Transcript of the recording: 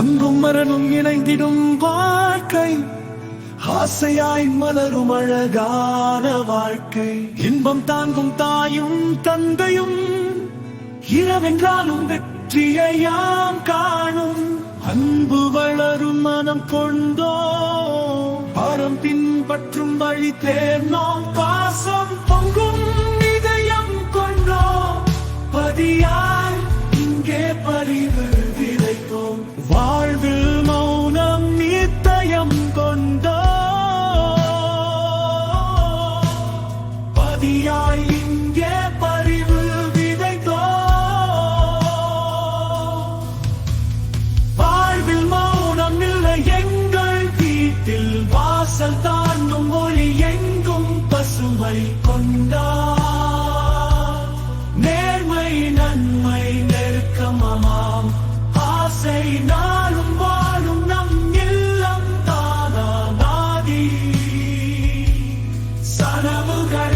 அன்பும் மரணும் இணைந்திடும் வாழ்க்கை. ஆசையாய் மலரும் அழகான வாழ்க்கை. இன்பம் தாங்கும் தாயும் தந்தையும் இரவென்றாலும் வெற்றியாம் காணும். அன்பு வளரும் மனம் கொண்டோ? பாரம் பின்பற்றும் வழி தேர்ந்தோம் பாசம் பொங்கும் இதயம் கொண்டோ? பதியா நாளும் வாழும் நம் இல்லம் தானாதி சனவுகள்